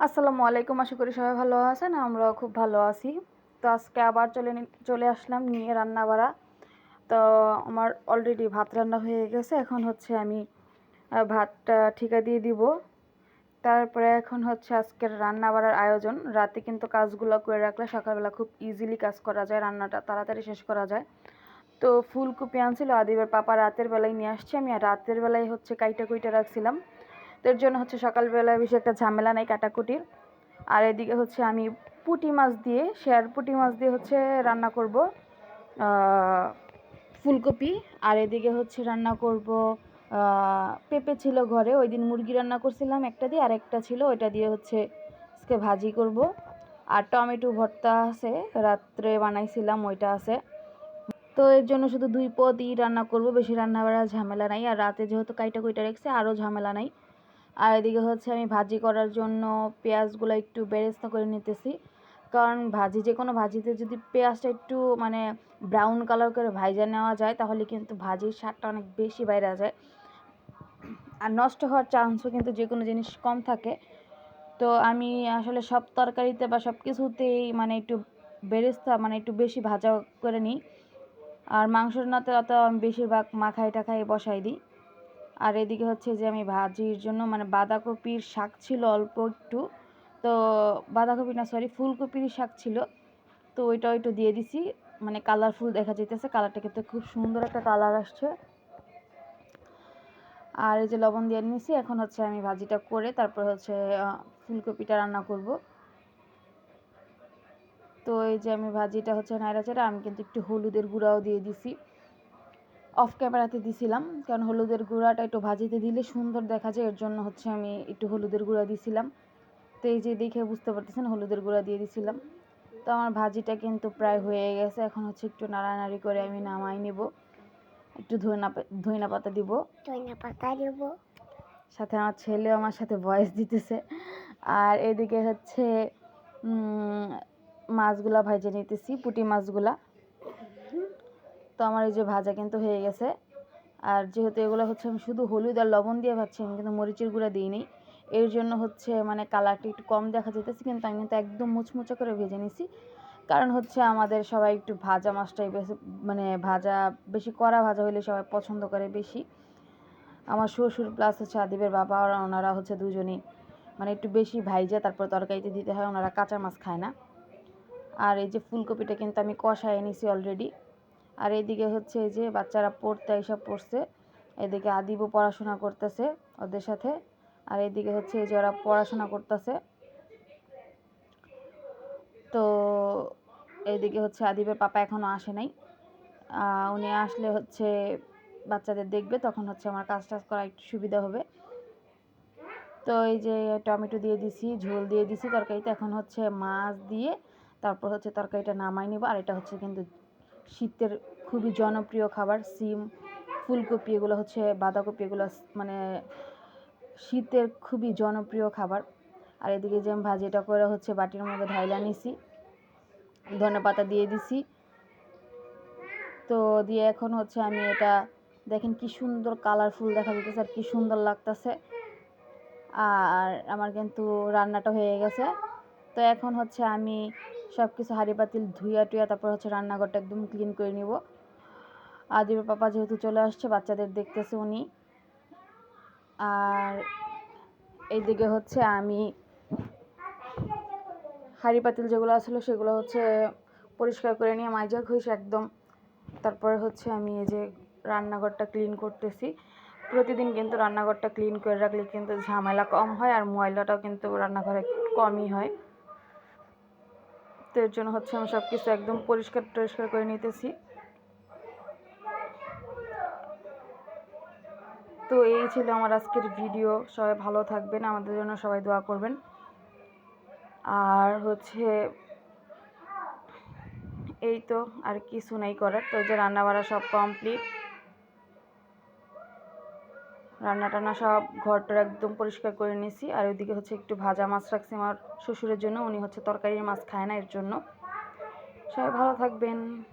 আসসালামু আলাইকুম, আশা করি সবাই ভালো আছেন, আমরাও খুব ভালো আছি। তো আজকে আবার চলে চলে আসলাম নিয়ে রান্না বাড়া তো আমার অলরেডি ভাত রান্না হয়ে গেছে, এখন হচ্ছে আমি ভাতটা ঠিকা দিয়ে দিব। তারপরে এখন হচ্ছে আজকের রান্না বাড়ার আয়োজন। রাতে কিন্তু কাজগুলো করে রাখলে সকালবেলা খুব ইজিলি কাজ করা যায়, রান্নাটা তাড়াতাড়ি শেষ করা যায়। তো ফুলকপি আনছিল, আদিবের পাপা রাতের বেলায় নিয়ে আসছে, আমি আর রাতের বেলায় হচ্ছে কাইটা কুইটা রাখছিলাম। তো এর জন্য হচ্ছে সকালবেলায় বেশি একটা ঝামেলা নাই কাটাকুটির। আর এদিকে হচ্ছে আমি পুঁটি মাছ দিয়ে, শেয়ার পুঁটি মাছ দিয়ে হচ্ছে রান্না করব ফুলকপি। আর এদিকে হচ্ছে রান্না করব পেঁপে ছিল ঘরে ওই দিন মুরগি রান্না করছিলাম একটা দিয়ে, আর একটা ছিল ওইটা দিয়ে হচ্ছে আজকে ভাজি করব। আর টমেটো ভর্তা আছে, রাত্রে বানাইছিলাম ওইটা আছে। তো এর জন্য শুধু দুই পদই রান্না করব, বেশি রান্না বাড়ার ঝামেলা নাই। আর রাতে যেহেতু কাইটা কুইটা রেখেছে, আরও ঝামেলা নাই। আর এদিকে হচ্ছে আমি ভাজি করার জন্য পেঁয়াজগুলো একটু বেরেস্তা করে নিতেছি। কারণ ভাজি যে কোনো ভাজিতে যদি পেঁয়াজটা একটু মানে ব্রাউন কালার করে ভাইজা নেওয়া যায়, তাহলে কিন্তু ভাজির স্বাদটা অনেক বেশি বাইরে যায়। আর নষ্ট হওয়ার চান্সও কিন্তু যে কোনো জিনিস কম থাকে। তো আমি আসলে সব তরকারিতে বা সব কিছুতেই মানে একটু বেরেস্তা মানে একটু বেশি ভাজা করে নিই। আর মাংস রান্নাতে অত আমি বেশিরভাগ মাখাই টাখাই বসাই দিই। আর এদিকে হচ্ছে যে আমি ভাজির জন্য মানে বাঁধাকপির শাক ছিল অল্প একটু। তো বাঁধাকপি না সরি ফুলকপির শাক ছিল। তো ওইটাও একটু দিয়ে দিছি। মানে কালারফুল দেখা যাইতেছে কালারটা কিন্তু খুব সুন্দর একটা কালার আসছে। আর এই যে লবণ দিয়ে নিয়েছি এখন হচ্ছে আমি ভাজিটা করে তারপর হচ্ছে ফুলকপিটা রান্না করব। তো এই যে আমি ভাজিটা হচ্ছে নাইড়াচাড়া, আমি কিন্তু একটু হলুদের গুঁড়াও দিয়ে দিছি। অফ ক্যামেরাতে দিছিলাম কারণ হলুদের গুঁড়াটা একটু ভাজিতে দিলে সুন্দর দেখা যায় এর জন্য হচ্ছে আমি একটু হলুদের গুঁড়া দিছিলাম। তো এই যে দেখে বুঝতে পারতেছেন হলুদের গুঁড়া দিয়ে দিছিলাম। তো আমার ভাজিটা কিন্তু প্রায় হয়ে গেছে এখন হচ্ছে একটু নাড়ানাড়ি করে আমি নামাই নেব। একটু ধইনা ধইনা পাতা দিব। ধনিয়া পাতা দেব। সাথে আমার ছেলে আমার সাথে ভয়েস দিতেছে। আর এদিকে হচ্ছে মাছগুলা ভাজে নিতেছি পুঁটি মাছগুলা। তো আমার এই যে ভাজা কিন্তু হয়ে গেছে। আর যেহেতু এগুলো হচ্ছে আমি শুধু হলুদ আর লবণ দিয়ে ভাজছি, আমি কিন্তু মরিচের গুঁড়া দিইনি। এর জন্য হচ্ছে মানে কালারটা একটু কম দেখা যেতেছে, কিন্তু আমি কিন্তু একদম মুচমুচে করে ভেজে নিছি। কারণ হচ্ছে আমাদের সবাই একটু ভাজা মাছটাই বেশি মানে ভাজা বেশি কড়া ভাজা হলে সবাই পছন্দ করে বেশি। আমার শ্বশুর প্লাস হচ্ছে আদিবের বাবা, আর ওনারা হচ্ছে দুজনই মানে একটু বেশি ভাইজা, তারপর তরকারিতে দিতে হয়, ওনারা কাঁচা মাছ খায় না। আর এই যে ফুলকপিটা কিন্তু আমি কষায় নিছি অলরেডি আর এইদিকে হচ্ছে এই যে বাচ্চারা পড়তে এইসব পড়ছে। এদিকে আদিবও পড়াশোনা করতেছে ওদের সাথে। আর এইদিকে হচ্ছে এই যে ওরা পড়াশোনা করতেছে। তো এইদিকে হচ্ছে আদিবের পাপা এখনও আসে নাই। উনি আসলে হচ্ছে বাচ্চাদের দেখবে, তখন হচ্ছে আমার কাজ টাজ করা একটু সুবিধা হবে। তো এই যে টমেটো দিয়ে দিছি, ঝোল দিয়ে দিছি তরকারিতে। এখন হচ্ছে মাছ দিয়ে তারপর হচ্ছে তরকারিটা নামাই নিব। আর এটা হচ্ছে কিন্তু শীতের খুবই জনপ্রিয় খাবার, সিম, ফুলকপি, এগুলো হচ্ছে বাঁধাকপি, এগুলো মানে শীতের খুবই জনপ্রিয় খাবার। আর এদিকে যে ভাজিটা করে হচ্ছে বাটির মধ্যে ঢাইলা নিছি, ধনে পাতা দিয়ে দিছি। তো দিয়ে এখন হচ্ছে আমি এটা, দেখেন কি সুন্দর কালারফুল দেখা যেতেছে আর কি সুন্দর লাগতেছে। আর আমার কিন্তু রান্নাটা হয়ে গেছে। তো এখন হচ্ছে আমি সব কিছু হাঁড়ি পাতিল ধুইয়া টুইয়া তারপর হচ্ছে রান্নাঘরটা একদম ক্লিন করে নিব। আদিবের পাপা যেহেতু চলে আসছে, বাচ্চাদের দেখতেছে উনি। আর এইদিকে হচ্ছে আমি হাঁড়ি পাতিল যেগুলো আসলে সেগুলো হচ্ছে পরিষ্কার করে নিয়ে মাজা ঘষে একদম। তারপরে হচ্ছে আমি এই যে রান্নাঘরটা ক্লিন করতেছি। প্রতিদিন কিন্তু রান্নাঘরটা ক্লিন করে রাখলে কিন্তু ঝামেলা কম হয় আর ময়লাটাও কিন্তু রান্নাঘরে কমই হয়। তো এর জন্য হচ্ছে আমি সব কিছু একদম পরিষ্কার টরিষ্কার করে নিতেছি। তো এই ছিল আমার আজকের ভিডিও। সবাই ভালো থাকবেন, আমাদের জন্য সবাই দোয়া করবেন। আর হচ্ছে এই তো আর কিছু নাই করার। তো যে রান্না বাড়া সব কমপ্লিট রান্না টান্না সব ঘরটা একদম পরিষ্কার করে নিয়েছি আর ওইদিকে হচ্ছে একটু ভাজা মাছ রাখছি আমার শ্বশুরের জন্য। উনি হচ্ছে তরকারির মাছ খায় না, এর জন্য। সবাই ভালো থাকবেন।